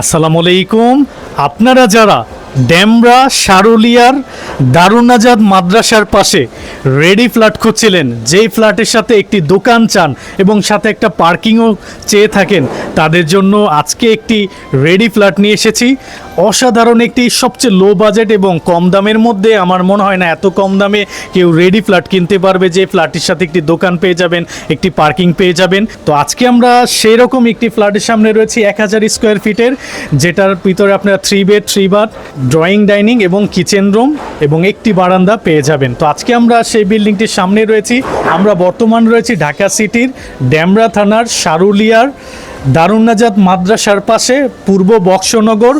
আসসালামু আলাইকুম। আপনারা যারা ড্যামরা সারুলিয়ার দারুনাজাদ মাদ্রাসার পাশে রেডি ফ্ল্যাট খুঁজছিলেন। যেই ফ্ল্যাটের সাথে একটি দোকান চান এবং সাথে একটা পার্কিংও চেয়ে থাকেন, তাদের জন্য আজকে একটি রেডি ফ্ল্যাট নিয়ে এসেছি। অসাধারণ একটি সবচেয়ে লো বাজেট এবং কম দামের মধ্যে আমার মনে হয় না এত কম দামে কেউ রেডি ফ্ল্যাট কিনতে পারবে। যে ফ্ল্যাটের সাথে একটি দোকান পেয়ে যাবেন, একটি পার্কিং পেয়ে যাবেন। তো আজকে আমরা সেই রকম একটি ফ্ল্যাটের সামনে রয়েছি এক হাজার স্কোয়ার ফিটের যেটার ভিতরে আপনারা three bed three bath drawing dining এবং কিচেন রুম এবং একটি বারান্দা পেয়ে যাবেন। তো আজকে আমরা সেই বিল্ডিংটির সামনে রয়েছি। আমরা বর্তমান রয়েছি ঢাকা সিটির ড্যামরা থানার সারুলিয়ার দারুন্নাজাত মাদ্রাসার পাশে পূর্ব বক্সনগর,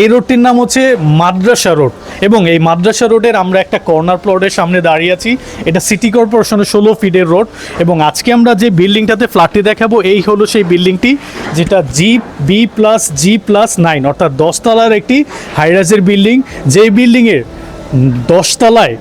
এই রোডটির নাম হচ্ছে মাদ্রাসা রোড এবং এই মাদ্রাসা রোডের আমরা একটা কর্নার প্লটের সামনে দাঁড়িয়ে আছি। এটা সিটি কর্পোরেশনের ষোলো ফিটের রোড এবং আজকে আমরা যে বিল্ডিংটাতে ফ্ল্যাটটি দেখাবো, এই হলো সেই বিল্ডিংটি যেটা G B plus G plus nine অর্থাৎ দশতলার একটি হাইরাজের বিল্ডিং। যেই বিল্ডিংয়ের দশতলায়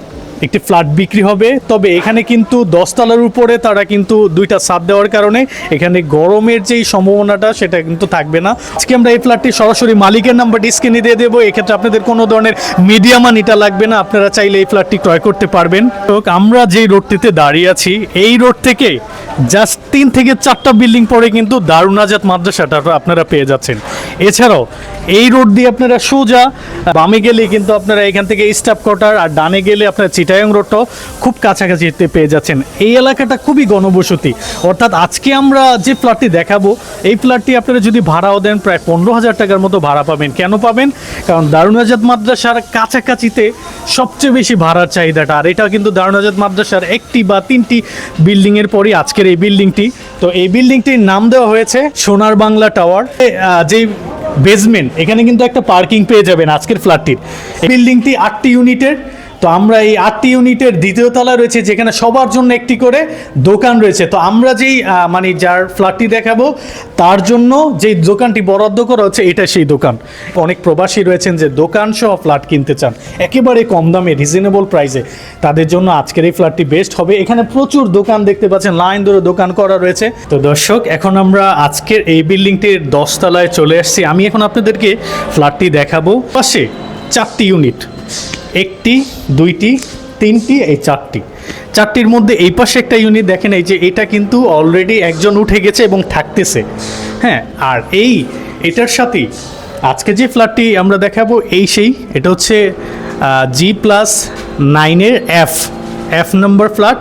একটি ফ্ল্যাট বিক্রি হবে। তবে এখানে কিন্তু দশতলার উপরে তারা কিন্তু দুইটা ছাদ দেওয়ার কারণে এখানে গরমের যেই সম্ভাবনাটা সেটা কিন্তু থাকবে না। আজকে আমরা এই ফ্ল্যাটটি সরাসরি মালিকের নাম্বার স্ক্রিনে দিয়ে দেবো। এক্ষেত্রে আপনাদের কোনো ধরনের মিডিয়া মানিটা লাগবে না। আপনারা চাইলে এই ফ্ল্যাটটি ক্রয় করতে পারবেন। তো আমরা যেই রোডটিতে দাঁড়িয়ে আছি, এই রোড থেকে জাস্ট তিন থেকে চারটা বিল্ডিং পরে কিন্তু দারুনাজাত মাদ্রাসাটা আপনারা পেয়ে যাচ্ছেন। এছাড়াও, এই রোড দিয়ে আপনারা সোজা, বামে গেলে কিন্তু আপনারা এখান থেকে স্টাফ কোয়ার্টার আর ডানে গেলে আপনারা চিটায়ং রোডটাও খুব কাছাকাছিতে পেয়ে যাচ্ছেন। এই এলাকাটা খুবই গণবসতি। অর্থাৎ আজকে আমরা যে ফ্ল্যাটটি দেখাবো, এই ফ্ল্যাটটি আপনারা যদি ভাড়াও দেন, প্রায় পনেরো হাজার টাকার মতো ভাড়া পাবেন। কেন পাবেন? কারণ দারুণ আজাদ মাদ্রাসার কাছাকাছিতে সবচেয়ে বেশি ভাড়ার চাহিদাটা, আর এটা কিন্তু দারুণ আজাদ মাদ্রাসার একটি বা তিনটি বিল্ডিংয়ের পরই আজকের এই বিল্ডিংটি। তো এই বিল্ডিংটির নাম দেওয়া হয়েছে সোনার বাংলা টাওয়ার। যেই বেসমেন্ট। এখানে কিন্তু একটা পার্কিং পেয়ে যাবেন আজকের ফ্ল্যাটটির। বিল্ডিংটি আটটি ইউনিটের। তো আমরা এই আটটি ইউনিটের দ্বিতীয় তলা রয়েছে, যেখানে সবার জন্য একটি করে দোকান রয়েছে। তো আমরা যেই মানে যার ফ্ল্যাটটি দেখাবো, তার জন্য যেই দোকানটি বরাদ্দ করা হচ্ছে, এটা সেই দোকান। অনেক প্রবাসী রয়েছেন যে দোকান সহ ফ্ল্যাট কিনতে চান। একেবারে কম দামে, রিজনেবল প্রাইসে। তাদের জন্য আজকের এই ফ্ল্যাটটি বেস্ট হবে। এখানে প্রচুর দোকান দেখতে পাচ্ছেন, লাইন ধরে দোকান করা রয়েছে। তো দর্শক, এখন আমরা আজকের এই বিল্ডিংটির দশতলায় চলে আসছি। আমি এখন আপনাদেরকে ফ্ল্যাটটি দেখাবো। পাশে চারটি ইউনিট। একটি, দুইটি, তিনটি, এই চারটি। চারটির মধ্যে এই পাশে একটা ইউনিট দেখেন, এই যে এটা কিন্তু অলরেডি একজন উঠে গেছে এবং থাকতেছে। হ্যাঁ আর এই, এটার সাথেই আজকে যে ফ্ল্যাটটি আমরা দেখাবো, এই সেই, এটা হচ্ছে জি প্লাস নাইনের এফ এফ নম্বর ফ্ল্যাট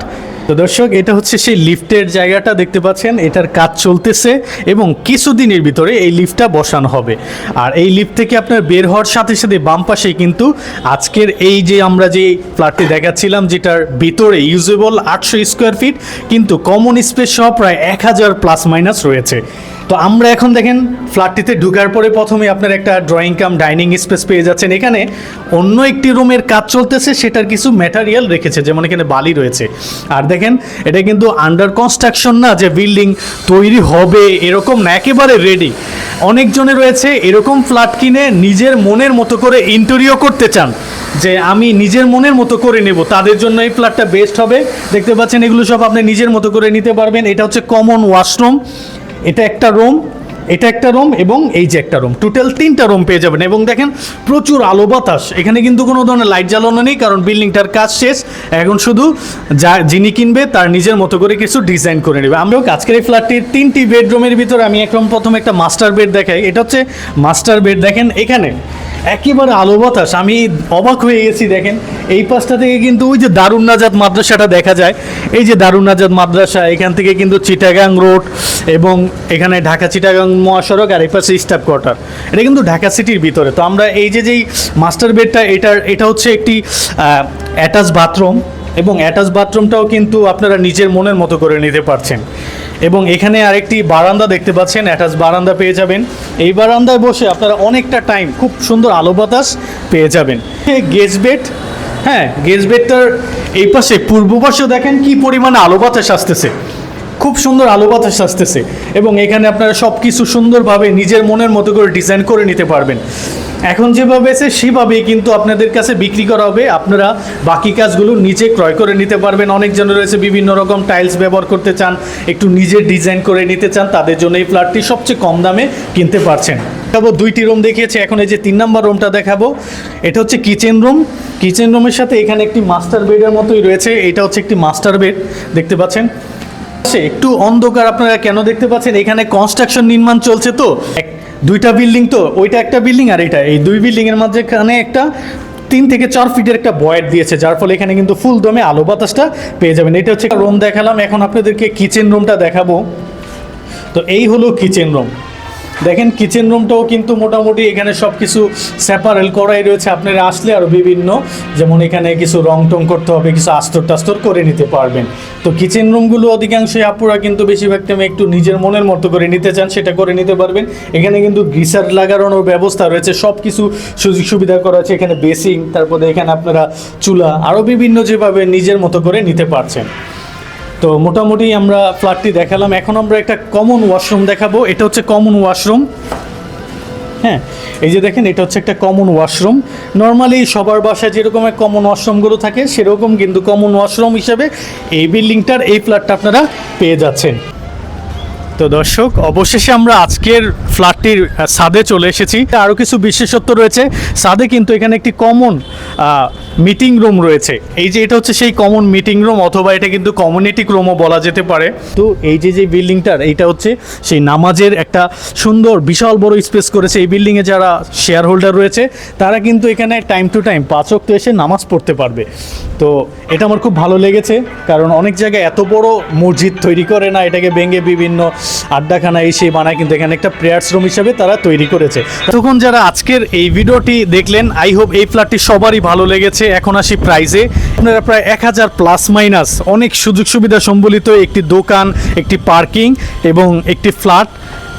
তো দর্শক, এটা হচ্ছে সেই লিফটের জায়গাটা দেখতে পাচ্ছেন। এটার কাজ চলতেছে এবং কিছুদিনের ভিতরে এই লিফটটা বসানো হবে। আর এই লিফট থেকে আপনার বের হওয়ার সাথে সাথে বাম পাশে কিন্তু আজকের এই যে আমরা যে ফ্ল্যাটটি দেখাচ্ছিলাম, যেটার ভিতরে ইউজেবল আটশো স্কোয়ার ফিট কিন্তু কমন স্পেস সহ প্রায় এক হাজার প্লাস মাইনাস রয়েছে। তো আমরা এখন দেখেন ফ্ল্যাটটিতে ঢুকার পরে প্রথমে আপনার একটা ড্রয়িং কাম ডাইনিং স্পেস পেয়ে যাচ্ছেন। এখানে অন্য একটি রুমের কাজ চলতেছে, সেটার কিছু ম্যাটারিয়াল রেখেছে, যেমন এখানে বালি রয়েছে। আর দেখেন, এটা কিন্তু আন্ডার কনস্ট্রাকশন না, যে বিল্ডিং তৈরি হবে, এরকম না, একেবারে রেডি অনেকজনে রয়েছে এরকম ফ্ল্যাট কিনে নিজের মনের মতো করে ইন্টেরিয়র করতে চান, যে আমি নিজের মনের মতো করে নেব, তাদের জন্য এই ফ্ল্যাটটা বেস্ট হবে। দেখতে পাচ্ছেন, এগুলো সব আপনি নিজের মতো করে নিতে পারবেন। এটা হচ্ছে কমন ওয়াশরুম এটা একটা রুম, এটা একটা রুম এবং এই যে একটা রুম। টোটাল তিনটা রুম পেয়ে যাবেন এবং দেখেন, প্রচুর আলো বাতাস। এখানে কিন্তু কোনো ধরনের লাইট জ্বালানো নেই, কারণ বিল্ডিংটার কাজ শেষ। এখন শুধু যা, যিনি কিনবে, তার নিজের মতো করে কিছু ডিজাইন করে নেবে। আমরাও আজকের এই ফ্ল্যাটটির তিনটি বেডরুমের ভিতরে আমি একদম প্রথম একটা মাস্টার বেড দেখাই। এটা হচ্ছে মাস্টার বেড দেখেন এখানে। একেবারে আলো বাতাস। আমি অবাক হয়ে গেছি, দেখেন। এই পাশটা থেকে কিন্তু ওই যে দারুণ নাজাদ মাদ্রাসাটা দেখা যায়। এই যে দারুণ নাজাদ মাদ্রাসা, এখান থেকে কিন্তু চিটাগাং রোড এবং এখানে ঢাকা চিটাগাং মহাসড়ক আর এই পাশে স্টাফ কোয়ার্টার। এটা কিন্তু ঢাকা সিটির ভিতরে। তো আমরা এই যে যেই মাস্টার বেডটা, এটার, এটা হচ্ছে একটি অ্যাটাচ বাথরুম এবং অ্যাটাচ বাথরুমটাও কিন্তু আপনারা নিজের মনের মতো করে নিতে পারছেন। এবং এখানে আরেকটি বারান্দা দেখতে পাচ্ছেন অ্যাটাচ বারান্দা পেয়ে যাবেন। এই বারান্দায় বসে আপনারা অনেকটা টাইম খুব সুন্দর আলো বাতাস পেয়ে যাবেন। গেজ বেড হ্যাঁ গেজ বেডটার এই পাশে, পূর্ব পাশেও দেখেন কি পরিমাণে আলো বাতাস আসতেছে। খুব সুন্দর আলো বাতাস আসতেছে এবং এখানে আপনারা সব কিছু সুন্দরভাবে নিজের মনের মতো করে ডিজাইন করে নিতে পারবেন। এখন যেভাবে আছে সেভাবেই কিন্তু আপনাদের কাছে বিক্রি করা হবে। আপনারা বাকি কাজগুলো নিজে ক্রয় করে নিতে পারবেন। অনেকজন রয়েছে বিভিন্ন রকম টাইলস ব্যবহার করতে চান, একটু নিজে ডিজাইন করে নিতে চান, তাদের জন্য এই ফ্ল্যাটটি সবচেয়ে কম দামে কিনতে পারছেন। দেখাবো দুইটি রুম দেখিয়েছি, এখন এই যে তিন নাম্বার রুমটা দেখাবো। এটা হচ্ছে কিচেন রুম কিচেন রুমের সাথে এখানে একটি মাস্টার বেডের মতোই রয়েছে। এটা হচ্ছে একটি মাস্টার বেড দেখতে পাচ্ছেন? একটু অন্ধকার আপনারা কেন দেখতে পাচ্ছেন? এখানে কনস্ট্রাকশন নির্মাণ চলছে তো। দুইটা বিল্ডিং তো, ওইটা একটা বিল্ডিং আর এটা। এই দুই বিল্ডিং এর মাঝখানে একটা তিন থেকে চার ফিটের একটা বয়ের দিয়েছে, যার ফলে এখানে কিন্তু ফুল দমে আলো বাতাসটা পেয়ে যাবেন। এটা হচ্ছে রুম দেখালাম। এখন আপনাদেরকে কিচেন রুমটা দেখাবো। তো এই হলো কিচেন রুম দেখেন কিচেন রুমটাও কিন্তু মোটামুটি এখানে সব কিছু সেপারেল করাই রয়েছে। আপনারা আসলে আরও বিভিন্ন, যেমন এখানে কিছু রং টং করতে হবে, কিছু আস্তর টাস্তর করে নিতে পারবেন। তো কিচেন রুমগুলো অধিকাংশই আপুরা কিন্তু বেশিরভাগ টাইমে একটু নিজের মনের মতো করে নিতে চান, সেটা করে নিতে পারবেন। এখানে কিন্তু গিসার লাগানোর ব্যবস্থা রয়েছে সব কিছু সুযোগ সুবিধা করা আছে। এখানে বেসিং তারপরে এখানে আপনারা চুলা আরও বিভিন্ন যেভাবে নিজের মতো করে নিতে পারছেন। তো মোটামুটি আমরা ফ্ল্যাটটি দেখালাম। এখন আমরা একটা কমন ওয়াশরুম দেখাবো। এটা হচ্ছে কমন ওয়াশরুম হ্যাঁ এই যে দেখেন, এটা হচ্ছে একটা কমন ওয়াশরুম নর্মালি সবার বাসায় যেরকম কমন ওয়াশরুমগুলো থাকে, সেরকম কিন্তু কমন ওয়াশরুম হিসেবে এই বিল্ডিংটার, এই ফ্ল্যাটটা আপনারা পেয়ে যাচ্ছেন। তো দর্শক, অবশেষে আমরা আজকের ফ্ল্যাটটির সাদে চলে এসেছি। আরও কিছু বিশেষত্ব রয়েছে। সাদে কিন্তু এখানে একটি কমন মিটিং রুম রয়েছে। এই যে এটা হচ্ছে সেই কমন মিটিং রুম অথবা এটা কিন্তু কমিউনিটি রুমও বলা যেতে পারে। তো এই যে যে বিল্ডিংটার এইটা হচ্ছে সেই নামাজের একটা সুন্দর, বিশাল বড় স্পেস করেছে। এই বিল্ডিংয়ে যারা শেয়ার হোল্ডার রয়েছে, তারা কিন্তু এখানে টাইম টু টাইম পাঁচক তো এসে নামাজ পড়তে পারবে। তো এটা আমার খুব ভালো লেগেছে, কারণ অনেক জায়গায় এত বড় মসজিদ তৈরি করে না, এটাকে ভেঙে বিভিন্ন আড্ডাখানা এসে বানায়, কিন্তু এখানে একটা প্রেয়ার্স রুম হিসাবে তারা তৈরি করেছে। তখন যারা আজকের এই ভিডিওটি দেখলেন আই হোপ এই ফ্ল্যাটটি সবারই ভালো লেগেছে। এখন আসি প্রাইজে আপনারা প্রায় এক হাজার প্লাস মাইনাস অনেক সুযোগ সুবিধা সম্বলিত একটি দোকান, একটি পার্কিং এবং একটি ফ্ল্যাট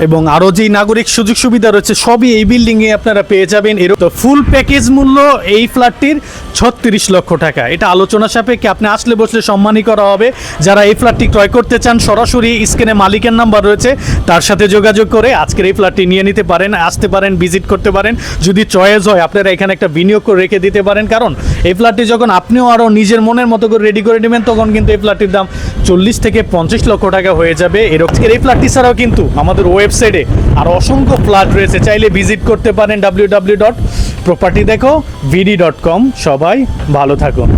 এবং আরও যেই নাগরিক সুযোগ সুবিধা রয়েছে সবই এই বিল্ডিংয়ে আপনারা পেয়ে যাবেন। এর তো ফুল প্যাকেজ মূল্য এই ফ্ল্যাটটির ছত্রিশ লক্ষ টাকা। এটা আলোচনা সাপেক্ষে আপনি আসলে বসলে সম্মানই করা হবে। যারা এই ফ্ল্যাটটি ক্রয় করতে চান, সরাসরি স্ক্রিনে মালিকের নাম্বার রয়েছে, তার সাথে যোগাযোগ করে আজকের এই ফ্ল্যাটটি নিয়ে নিতে পারেন, আসতে পারেন ভিজিট করতে পারেন। যদি চয়েস হয়, আপনারা এখানে একটা বিনিয়োগ করে রেখে দিতে পারেন। কারণ এই ফ্ল্যাটটি যখন আপনিও আরও নিজের মনের মতো করে রেডি করে নেবেন, তখন কিন্তু এই ফ্ল্যাটটির দাম চল্লিশ থেকে পঞ্চাশ লক্ষ টাকা হয়ে যাবে। এরকম এই ফ্ল্যাটটি ছাড়াও কিন্তু আমাদের ওয়েবসাইটে আর অসংখ্য ফ্ল্যাট রয়েছে। চাইলে ভিজিট করতে পারেন ডাব্লিউ ডাব্লিউ ডট প্রপার্টি দেখো ভিডি ডট কম সবাই ভালো থাকুন।